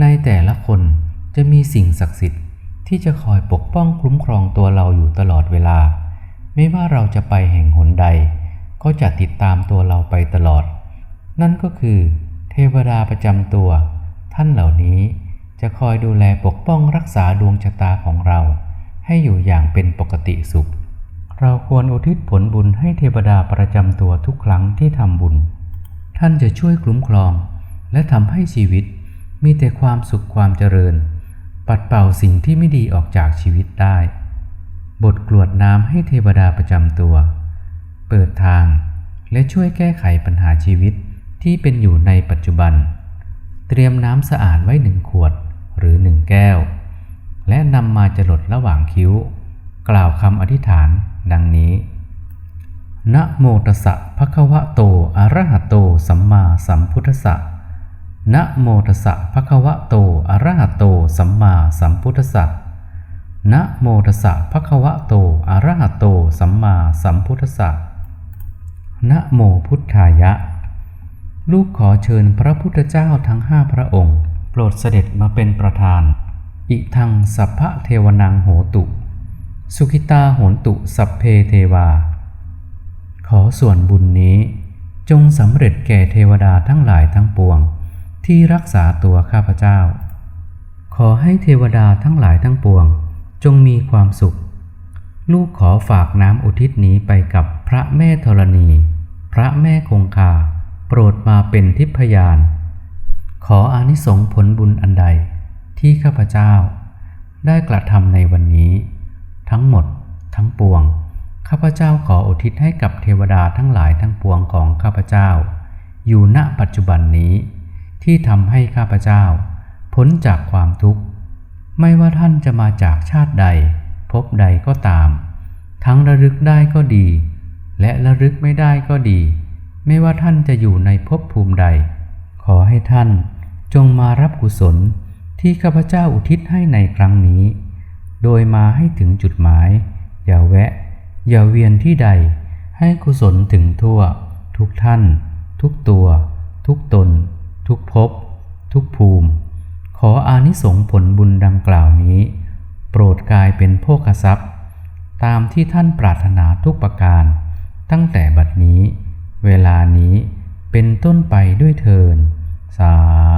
ในแต่ละคนจะมีสิ่งศักดิ์สิทธิ์ที่จะคอยปกป้องคุ้มครองตัวเราอยู่ตลอดเวลา ไม่ว่าเราจะไปแห่งหนใด ก็จะติดตามตัวเราไปตลอด นั่นก็คือ เทวดาประจำตัว ท่านเหล่านี้จะคอยดูแลปกป้องรักษาดวงชะตาของเรา ให้อยู่อย่างเป็นปกติสุข เราควรอุทิศผลบุญให้เทวดาประจำตัวทุกครั้งที่ทำบุญ ท่านจะช่วยคุ้มครอง และทำให้ชีวิต มีแต่ความสุขความเจริญ ปัดเป่าสิ่งที่ไม่ดีออกจากชีวิตได้ บทกรวดน้ำให้เทวดาประจำตัว เปิดทางและช่วยแก้ไขปัญหาชีวิตที่เป็นอยู่ในปัจจุบัน เตรียมน้ำสะอาดไว้หนึ่งขวดหรือหนึ่งแก้ว และนำมาจรดระหว่างคิ้ว กล่าวคำอธิษฐานดังนี้นะโมตัสสะภะคะวะโต อะระหะโต สัมมาสัมพุทธัสสะ นะโมตัสสะภะคะวะโต อะระหะโต สัมมาสัมพุทธัสสะนะโมตัสสะภะคะวะโต อะระหะโต สัมมาสัมพุทธัสสะนะโมพุทธายะ ลูกขอเชิญพระพุทธเจ้าทั้งห้าพระองค์ โปรดเสด็จมาเป็นประธาน อิทังสัพพะเทวนังโหตุ สุขิตาโหนตุสัพเพเทวา ขอส่วนบุญนี้จงสำเร็จแก่เทวดาทั้งหลายทั้งปวง ที่รักษาตัวข้าพเจ้า ขอให้เทวดาทั้งหลายทั้งปวง จงมีความสุข ลูกขอฝากน้ำอุทิศนี้ไปกับพระแม่ธรณี พระแม่คงคา โปรดมาเป็นทิพยาน ขออานิสงส์ผลบุญอันใดที่ข้าพเจ้า ได้กระทำในวันนี้ ทั้งหมด ทั้งปวง ข้าพเจ้าขออุทิศให้กับเทวดาทั้งหลายทั้งปวงของข้าพเจ้า อยู่ณปัจจุบันนี้ ที่ทำให้ข้าพเจ้า พ้นจากความทุกข์ ไม่ว่าท่านจะมาจากชาติใด พบใดก็ตาม ทั้งระลึกได้ก็ดี และระลึกไม่ได้ก็ดี ไม่ว่าท่านจะอยู่ในภพภูมิใด ขอให้ท่านจงมารับกุศลที่ข้าพเจ้าอุทิศให้ในครั้งนี้ โดยมาให้ถึงจุดหมาย อย่าแวะ อย่าเวียนที่ใด ให้กุศลถึงทั่ว ทุกท่าน ทุกตัว ทุกตน ทุกภพทุกภูมิ ขออานิสงส์ผลบุญดังกล่าวนี้ โปรดกลายเป็นโภคทรัพย์ ตามที่ท่านปรารถนาทุกประการ ตั้งแต่บัดนี้ เวลานี้เป็นต้นไปด้วยเทินสาธ